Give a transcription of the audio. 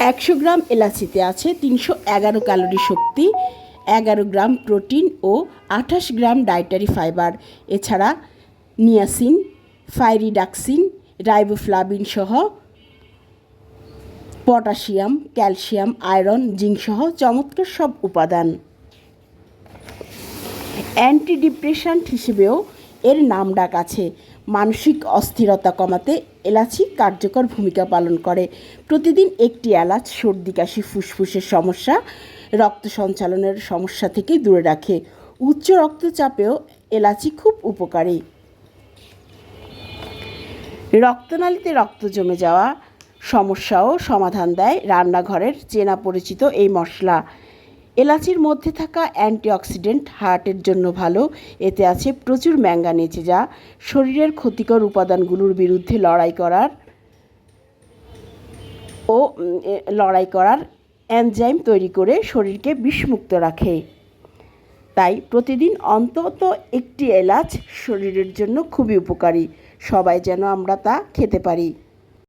একশো গ্রাম এলাচিতে আছে তিনশো এগারো ক্যালোরি শক্তি, এগারো গ্রাম প্রোটিন ও আঠাশ গ্রাম ডায়েটারি ফাইবার। এছাড়া নিয়াসিন, ফাইরিডাক্সিন, রাইবোফ্লাভিন সহ পটাশিয়াম, ক্যালসিয়াম, আয়রন, জিঙ্ক সহ চমৎকার সব উপাদান। অ্যান্টি ডিপ্রেশান্ট হিসেবেও এর নাম ডাক আছে। মানসিক অস্থিরতা কমাতে এলাচি কার্যকর ভূমিকা পালন করে। প্রতিদিন একটি এলাচ সর্দি, কাশি, ফুসফুসের সমস্যা রক্ত সঞ্চালনের সমস্যা থেকে দূরে রাখে। উচ্চ রক্তচাপেও এলাচি খুব উপকারী। রক্তনালীতে রক্ত জমে যাওয়া সমস্যাও সমাধান দেয় রান্নাঘরের চেনা পরিচিত এই মশলা। এলাচির মধ্যে থাকা অ্যান্টিঅক্সিডেন্ট হার্টের জন্য ভালো। এতে আছে প্রচুর ম্যাঙ্গানিজ যা শরীরের ক্ষতিকর উপাদানগুলোর বিরুদ্ধে লড়াই করার ও লড়াই করার এনজাইম তৈরি করে শরীরকে বিষমুক্ত রাখে। তাই প্রতিদিন অন্তত একটি এলাচ শরীরের জন্য খুবই উপকারী। সবাই যেন আমরা তা খেতে পারি।